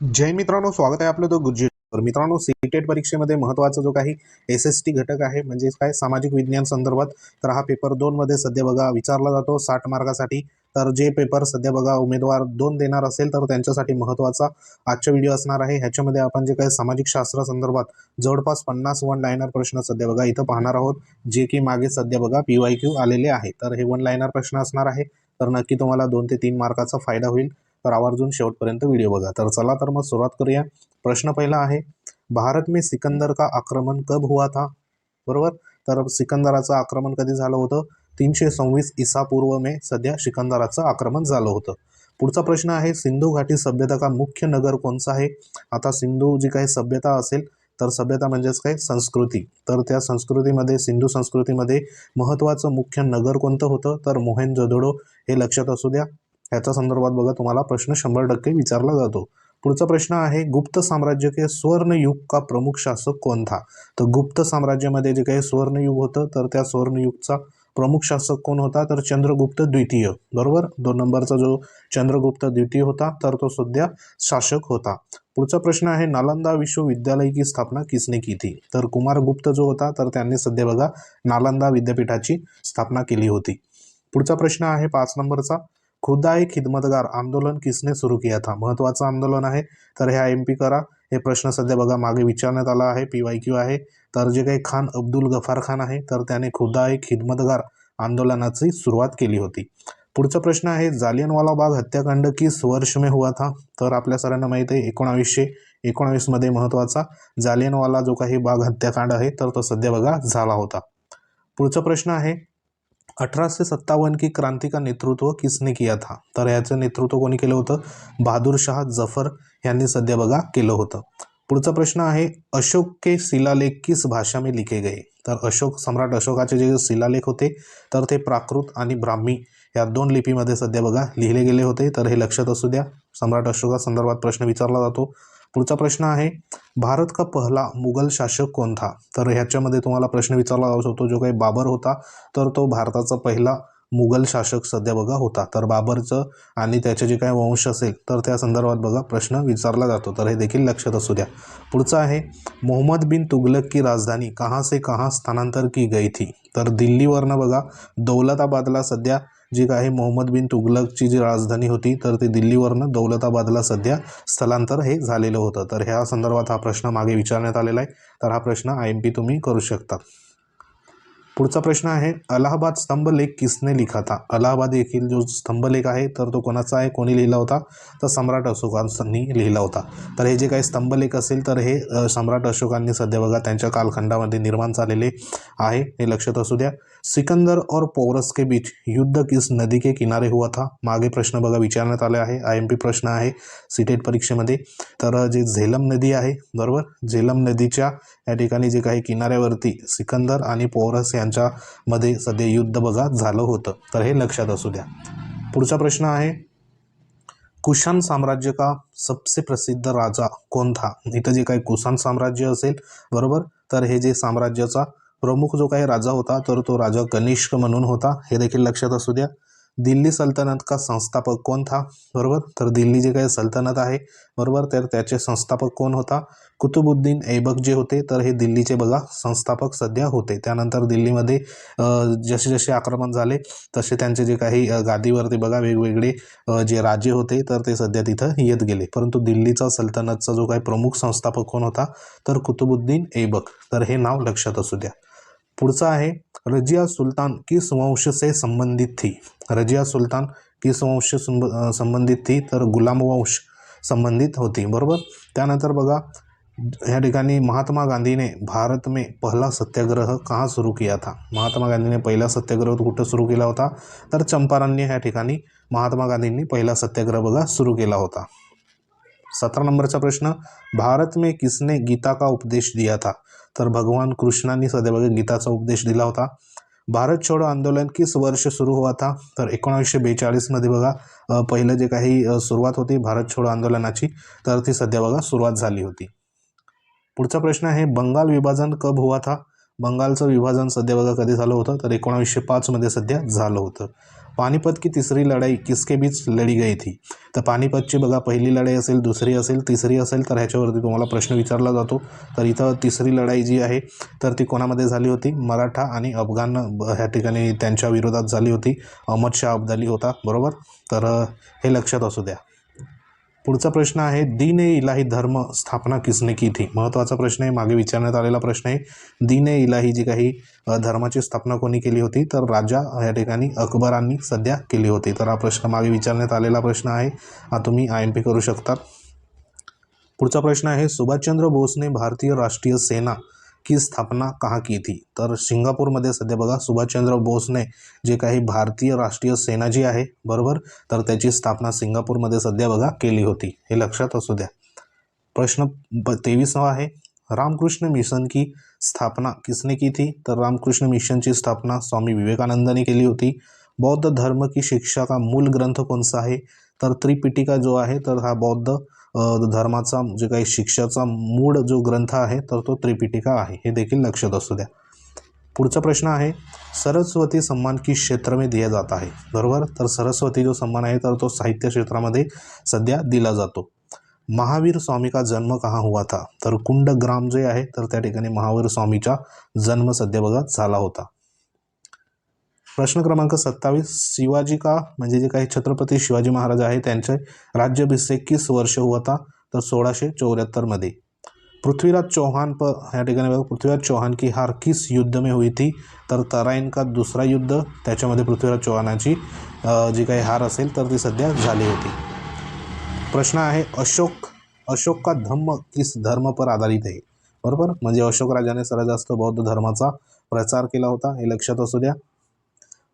जय मित्रांनो स्वागत आहे आपलं तो गुजरात मित्रांनो सीटेट परीक्षेमध्ये महत्त्वाचा जो काही एस एस टी घटक आहे म्हणजेच काय? सामाजिक विज्ञान संदर्भात. तर हा पेपर दोन मध्ये सध्या बघा विचारला जातो साठ मार्कासाठी. तर जे पेपर सध्या बघा उमेदवार दोन देणार असेल तर त्यांच्यासाठी महत्त्वाचा आजचा व्हिडिओ असणार आहे. ह्याच्यामध्ये आपण जे काही सामाजिक शास्त्र संदर्भात जवळपास पन्नास वन लायनर प्रश्न सध्या बघा इथं पाहणार आहोत जे की मागे सध्या बघा पी वाय क्यू आलेले आहे. तर हे वन लायनर प्रश्न असणार आहे. तर नक्की तुम्हाला दोन ते तीन मार्काचा फायदा होईल. तर आवर्जून शेवटपर्यंत व्हिडिओ बघा. तर चला तर मग सुरुवात करूया. प्रश्न पहिला आहे भारत में सिकंदर का आक्रमण कब हुआ था? बरोबर? तर सिकंदराचं आक्रमण कधी झालं होतं? तीनशे सव्वीस ईसा पूर्व मे सध्या सिकंदराचं आक्रमण झालं होतं. पुढचा प्रश्न आहे सिंधू घाटी सभ्यता का मुख्य नगर कोणचा आहे? आता सिंधू जी काही सभ्यता असेल तर सभ्यता म्हणजेच काय? संस्कृती. तर त्या संस्कृतीमध्ये सिंधू संस्कृतीमध्ये महत्त्वाचं मुख्य नगर कोणतं होतं? तर मोहेनजोदडो हे लक्षात असू द्या. ह्याच्या संदर्भात बघा तुम्हाला प्रश्न शंभर टक्के विचारला जातो. पुढचा प्रश्न आहे गुप्त साम्राज्य के स्वर्णयुग का प्रमुख शासक कोण था? तर गुप्त साम्राज्यामध्ये जे काही स्वर्णयुग होतं तर त्या स्वर्णयुगचा प्रमुख शासक कोण होता? तर चंद्रगुप्त द्वितीय. बरोबर? दोन नंबरचा जो चंद्रगुप्त द्वितीय होता तर तो सध्या शासक होता. पुढचा प्रश्न आहे नालंदा विश्वविद्यालय की स्थापना किसने की थी? तर कुमारगुप्त जो होता तर त्यांनी सध्या बघा नालंदा विद्यापीठाची स्थापना केली होती. पुढचा प्रश्न आहे पाच नंबरचा. खुदाई खिदमतगार आंदोलन किसने सुरू किया था? महत्त्वाचं आंदोलन आहे तर ह्या एम पी करा. हे प्रश्न सध्या बघा मागे विचारण्यात आला आहे पी वाय क्यू आहे. तर जे काही खान अब्दुल गफार खान आहे तर त्याने खुदाई खिदमतगार आंदोलनाची सुरुवात केली होती. पुढचा प्रश्न आहे जालियनवाला बाग हत्याकांड किस वर्ष में हुआ था? तर आपल्या सरांना माहीत आहे एकोणावीसशे एकोणावीसमध्ये महत्त्वाचा जालियनवाला जो काही बाग हत्याकांड आहे तर तो सध्या बघा झाला होता. पुढचा प्रश्न आहे अठराशे सत्तावन्न की क्रांती का नेतृत्व किसने किया था? तर याचं नेतृत्व कोणी केलं होतं? बहादूरशाह जफर यांनी सध्या बघा केलं होतं. पुढचा प्रश्न आहे अशोक के शिलालेख किस भाषा में लिखे गए? तर अशोक सम्राट अशोकाचे जे शिलालेख होते तर ते प्राकृत आणि ब्राह्मी या दोन लिपीमध्ये सध्या बघा लिहिले गेले होते. तर हे लक्षात असू द्या सम्राट अशोका संदर्भात प्रश्न विचारला जातो. पुढचा प्रश्न आहे भारत का पहिला मुघल शासक कोण था? तर ह्याच्यामध्ये तुम्हाला प्रश्न विचारला जाऊ शकतो जो काही बाबर होता तर तो भारताचा पहिला मुघल शासक सध्या बघा होता. तर बाबरचं आणि त्याचे जे काही वंश असेल तर त्या संदर्भात बघा प्रश्न विचारला जातो. तर हे देखील लक्षात असू द्या. पुढचं आहे मोहम्मद बिन तुगलक की राजधानी कहाँ से कहाँ स्थानांतर की गई थी? तर दिल्लीवरनं बघा दौलताबादला सध्या जी काही मोहम्मद बिन तुगलकची जी राजधानी होती तर ती दिल्लीवरनं दौलताबादला सध्या स्थलांतर हे झालेलं होतं. तर ह्या संदर्भात हा प्रश्न मागे विचारण्यात आलेला आहे. तर हा प्रश्न आय एम पी तुम्ही करू शकता. पुढचा प्रश्न आहे अलाहाबाद स्तंभलेख किसने लिखा था? अलाहाबाद येथील जो स्तंभलेख आहे तर तो कोणाचा आहे कोणी लिहिला होता? तर सम्राट अशोकांनी लिहिला होता. तर हे जे काही स्तंभलेख असेल तर हे सम्राट अशोकांनी सध्या बघा त्यांच्या कालखंडामध्ये निर्माण झालेले आहे. हे लक्षात असू द्या. सिकंदर और पोरस के बीच युद्ध किस नदी के किनारे हुआ था? मागे प्रश्न बघा विचारण्यात आले आहे. आय एम पी प्रश्न आहे सीटेट परीक्षेमध्ये. तर जे झेलम नदी आहे बरोबर? झेलम नदीच्या या ठिकाणी जे काही किनाऱ्यावरती सिकंदर आणि पोरस यांच्यामध्ये सध्या युद्ध बघा झालं होतं. तर हे लक्षात असू द्या. पुढचा प्रश्न आहे कुशाण साम्राज्य का सबसे प्रसिद्ध राजा कोण था? इथं जे काही कुशाण साम्राज्य असेल बरोबर? तर हे जे साम्राज्याचा प्रमुख जो काही राजा होता तर तो राजा कनिष्क म्हणून होता. हे देखील लक्षात असू द्या. दिल्ली सल्तनत का संस्थापक कोण था? बरोबर? तर दिल्ली जे काही सल्तनत आहे बरोबर? तर त्याचे संस्थापक कोण होता? कुतुबुद्दीन ऐबक जे होते तर हे दिल्लीचे बघा संस्थापक सध्या होते. त्यानंतर दिल्लीमध्ये जसे जसे आक्रमण झाले तसे त्यांचे जे काही गादीवरती बघा वेगवेगळे जे राजे होते तर ते सध्या तिथं येत गेले. परंतु दिल्लीचा सल्तनतचा जो काही प्रमुख संस्थापक कोण होता? तर कुतुबुद्दीन ऐबक. तर हे नाव लक्षात असू द्या. पुढचं आहे रजिया सुलतान किस वंश से संबंधित थी? रजिया सुलतान किस वंश संबंधित थी? तर गुलाम वंश संबंधित होती बरोबर? त्यानंतर बघा या ठिकाणी महात्मा गांधीने भारत में पहला सत्याग्रह कहाँ सुरू किया था? महात्मा गांधीने पहिला सत्याग्रह कुठं सुरू केला होता? तर चंपारण्य ह्या ठिकाणी महात्मा गांधींनी पहिला सत्याग्रह बघा सुरू केला होता. सतरा नंबरचा प्रश्न भारत में किसने गीता का उपदेश दिया था? तर भगवान कृष्णांनी सदैव गीताचा उपदेश दिला होता. भारत छोडो आंदोलन किस वर्ष सुरू हुआ था? तर एकोणावीसशे बेचाळीसमध्ये बघा पहिलं जे काही सुरुवात होती भारत छोडो आंदोलनाची तर ती सध्या बघा सुरुवात झाली होती. पुढचा प्रश्न आहे बंगाल विभाजन कब हुआ था? बंगालचं विभाजन सध्या बघा कधी झालं होतं? तर एकोणावीसशे पाचमध्ये सध्या झालं होतं. पानिपत की तिसरी लढाई? किसके बीच लढी गई थी. तर पानिपतची बघा पहिली लढाई असेल दुसरी असेल तिसरी असेल तर ह्याच्यावरती तुम्हाला प्रश्न विचारला जातो. तर इथं तिसरी लढाई जी आहे तर ती कोणामध्ये झाली होती? मराठा आणि अफगाण ब- ह्या ठिकाणी त्यांच्या विरोधात झाली होती. अहमद शाह अब्दाली होता बरोबर? तर हे लक्षात असू द्या. पुढचा प्रश्न आहे दीन ए इलाही धर्म स्थापना किसने की थी? महत्त्वाचा प्रश्न आहे मागे विचारण्यात आलेला प्रश्न आहे दीन ए इलाही जी काही धर्माची स्थापना कोणी केली होती? तर राजा या ठिकाणी अकबरांनी सध्या केली होती. तर हा प्रश्न मागे विचारण्यात आलेला प्रश्न आहे. हा तुम्ही आय एम पी करू शकता. पुढचा प्रश्न आहे सुभाषचंद्र बोसने भारतीय राष्ट्रीय सेना की स्थापना कहाँ की थी? तर सिंगापूरमध्ये सध्या बघा सुभाषचंद्र बोसने जे काही भारतीय राष्ट्रीय सेना जी आहे बरोबर? तर त्याची स्थापना सिंगापूरमध्ये सध्या बघा केली होती. हे लक्षात असू द्या. प्रश्न ब आहे. रामकृष्ण मिशन की स्थापना किसने की थी? तर रामकृष्ण मिशनची स्थापना स्वामी विवेकानंदांनी केली होती. बौद्ध धर्म की शिक्षा का मूल ग्रंथ कोणसा आहे? तर त्रिपिटिका जो आहे तर हा बौद्ध धर्माचा जे काही शिक्षाचा मूळ जो ग्रंथ आहे तर तो त्रिपिटिका आहे. हे देखील लक्षात असू द्या. पुढचा प्रश्न आहे सरस्वती सम्मान की क्षेत्र में दिया जाता है? बरोबर? तर सरस्वती जो सन्मान आहे तर तो साहित्य क्षेत्रामध्ये सध्या दिला जातो. महावीर स्वामी का जन्म कहाँ हुआ था? तर कुंडग्राम जे आहे तर त्या ठिकाणी महावीर स्वामीचा जन्म सध्या बघा झाला होता. प्रश्न क्रमांक सत्तावीस शिवाजी का? म्हणजे जे काही छत्रपती शिवाजी महाराज आहे त्यांचे राज्याभिषेक किस वर्ष होता तर सोळाशे चौऱ्याहत्तरमध्ये पृथ्वीराज चौहान प ह्या ठिकाणी बघा पृथ्वीराज चौहान की हार किस युद्ध में हुई थी? तर तराईन का दुसरा युद्ध? त्याच्यामध्ये पृथ्वीराज चौहानाची जी काही हार असेल तर ती सध्या झाली होती. प्रश्न आहे अशोक अशोक का धम्म किस धर्म पर आधारित आहे? बरोबर? म्हणजे अशोक राजाने सर्वात जास्त बौद्ध धर्माचा प्रचार केला होता. हे लक्षात असू द्या.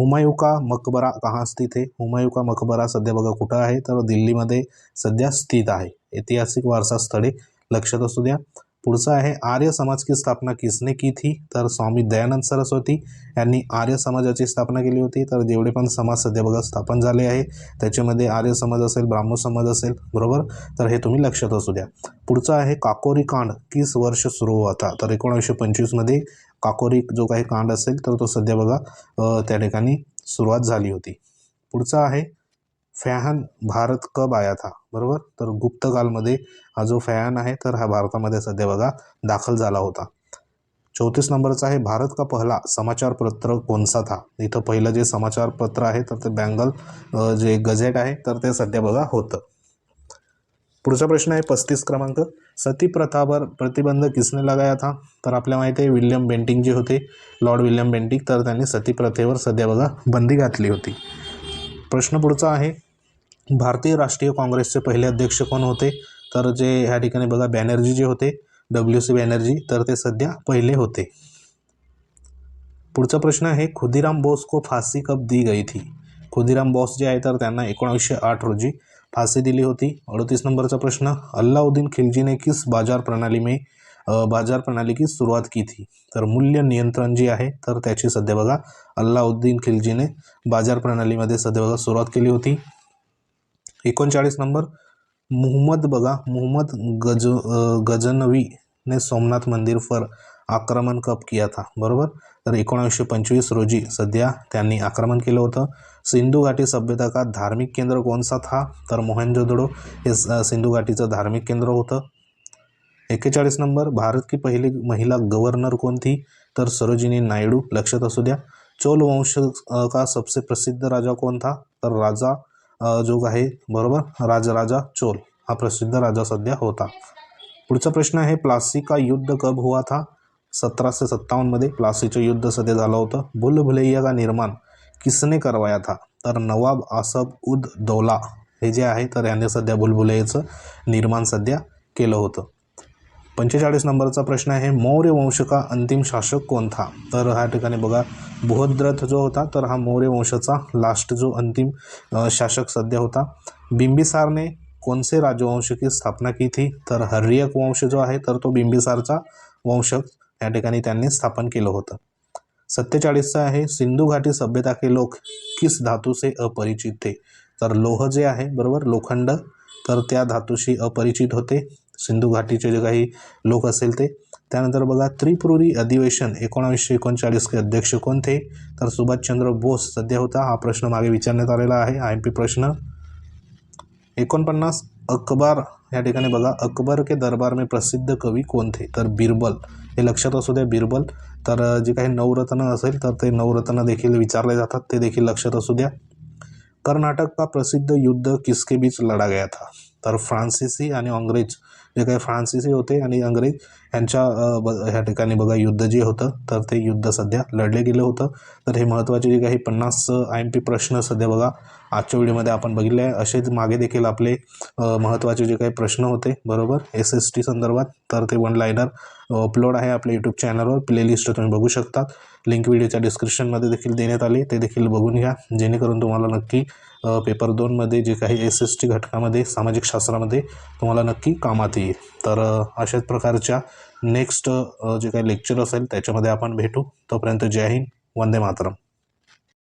हुमायूं का मकबरा कहाँ स्थित आहे? हुमायूं का मकबरा सध्या बघा कुठं आहे? तर दिल्लीमध्ये सध्या स्थित आहे. ऐतिहासिक वारसा स्थळे लक्षात असू द्या. पुढचं आहे आर्य समाज की स्थापना किसने की थी? तर स्वामी दयानंद सरस्वती यांनी आर्य समाजाची स्थापना केली होती. तर जेवढे पण समाज सध्या बघा स्थापन झाले आहे त्याच्यामध्ये आर्य समाज असेल ब्राह्मण समाज असेल बरोबर? तर हे तुम्ही लक्षात असू द्या. पुढचं आहे काकोरी कांड किस वर्ष सुरू होता? तर एकोणीसशे पंचवीसमध्ये काकोरी जो काही कांड असेल तर तो सध्या बघा त्या ठिकाणी सुरुवात झाली होती. पुढचा आहे फॅहन भारत कब आया था? बरोबर? तर गुप्तकालमध्ये हा जो फॅन आहे तर हा भारतामध्ये सध्या बघा दाखल झाला होता. चौतीस नंबरचा आहे भारत का पहिला समाचारपत्र कोणसा था? इथं पहिलं जे समाचारपत्र आहे तर ते बँगल जे गझेट आहे तर ते सध्या बघा होतं. पुढचा प्रश्न आहे पस्तीस क्रमांक. सती प्रथावर प्रतिबंध किसने लगाया था? तर आपल्या माहिती आहे विल्यम बेंटिंग जे होते लॉर्ड विल्यम बेंटिंग तर त्यांनी सती प्रथेवर सध्या बघा बंदी घातली होती. प्रश्न पुढचा आहे भारतीय राष्ट्रीय काँग्रेसचे पहिले अध्यक्ष कोण होते? तर जे ह्या ठिकाणी बघा बॅनर्जी जे होते डब्ल्यू सी बॅनर्जी तर ते सध्या पहिले होते. पुढचा प्रश्न आहे खुदीराम बोस को फाशी कब दी गई थी? खुदीराम बोस जे आहे तर त्यांना एकोणीसशे आठ रोजी फाशी दिली होती. अडतीस नंबरचा प्रश्न अल्लाउद्दीन खिलजी ने किस बाजार प्रणाली में बाजार प्रणाली की सुरुवात की थी? तर मूल्य नियंत्रण जी आहे तर त्याची सध्या बघा अल्लाउद्दीन खिलजीने बाजार प्रणालीमध्ये सध्या बघा सुरुवात केली होती. एकोणचाळीस नंबर मुहम्मद बघा मुहम्मद गज गजनवीने गजनवी ने सोमनाथ मंदिर फर आक्रमण कब किया था? बरोबर? तर एकोणावीसशे पंचवीस रोजी सध्या त्यांनी आक्रमण केलं होतं. सिंधू घाटी सभ्यता का धार्मिक केंद्र कोणसा था? तर मोहनजोदडो हे सिंधू घाटीचं धार्मिक केंद्र होतं. एक्केचाळीस नंबर भारत की पहिली महिला गव्हर्नर कोणती? तर सरोजिनी नायडू लक्षात असू द्या. चोल वंश का सबसे प्रसिद्ध राजा कोण था? तर राजा जो आहे बरोबर? राजराजा चोल हा प्रसिद्ध राजा सध्या होता. पुढचा प्रश्न आहे प्लासी का युद्ध कब हुआ था? सतराशे सत्तावन्नमध्ये प्लासीचं युद्ध सध्या झालं होतं. भूल का निर्माण? किसने करवाया था? तर नवाब आसफ उद दौला हे जे आहे तर याने सध्या भुलभुलैयाचं निर्माण सध्या केलं होतं. पंचेचाळीस नंबरचा प्रश्न आहे मौर्य वंश का अंतिम शासक कोण था? तर ह्या ठिकाणी बघा बृहद्रथ जो होता तर हा मौर्य वंशाचा लास्ट जो अंतिम शासक सध्या होता. बिंबिसारने कोणसे राजवंश की स्थापना की थी? तर हर्यक वंश जो आहे तर तो बिंबिसारचा वंशक या ठिकाणी त्यांनी स्थापन केलं होतं. सत्तेचाळीसचं आहे सिंधू घाटी सभ्यता के लोक किस धातूसे अपरिचित? थे तर लोह जे आहे बरोबर? लोखंड. तर त्या धातूशी अपरिचित होते. सिंधू घाटीचे जे काही लोक असेल ते. त्यानंतर बघा त्रिपुरी अधिवेशन एकोणावीसशे एकोणचाळीसचे अध्यक्ष कोणते तर सुभाषचंद्र बोस. सध्या होता हा प्रश्न मागे विचारण्यात आलेला आहे. आय एम पी प्रश्न. एकोणपन्नास अकबर या ठिकाणी बघा अकबर के दरबार में प्रसिद्ध कवी कोणते तर बिरबल. हे लक्षात असू द्या बिरबल. तर जे काही नवरत्न असेल तर ते नवरत्न देखील विचारले जातात ते देखील लक्षात असू द्या. कर्नाटक का प्रसिद्ध युद्ध किसके बीच लढा गया था? तर फ्रान्सिसी आणि अंग्रेज. जे काही फ्रान्सिसी होते आणि अंग्रेज यांच्या ब ह्या ठिकाणी बघा युद्ध जे होतं तर ते युद्ध सध्या लढले गेलं होतं. तर हे महत्त्वाचे जे काही पन्नास आय एम पी प्रश्न सध्या बघा आजच्या व्हिडिओमध्ये आपण बघितले आहे. असेच मागे देखील आपले महत्त्वाचे जे काही प्रश्न होते बरोबर? एस एस टी संदर्भात तर ते वन लायनर अपलोड आहे आपल्या यूट्यूब चॅनलवर प्लेलिस्ट तुम्ही बघू शकता लिंक व्हिडिओच्या डिस्क्रिप्शनमध्ये देखील देण्यात आली. ते देखील बघून घ्या. जेणेकरून तुम्हाला नक्की पेपर दोनमध्ये जे काही एस एस टी घटकामध्ये सामाजिक शास्त्रामध्ये तुम्हाला नक्की कामात येईल. तर अशाच प्रकारच्या नेक्स्ट जे काही लेक्चर असेल त्याच्यामध्ये आपण भेटू. तोपर्यंत जय हिंद. वंदे मातरम.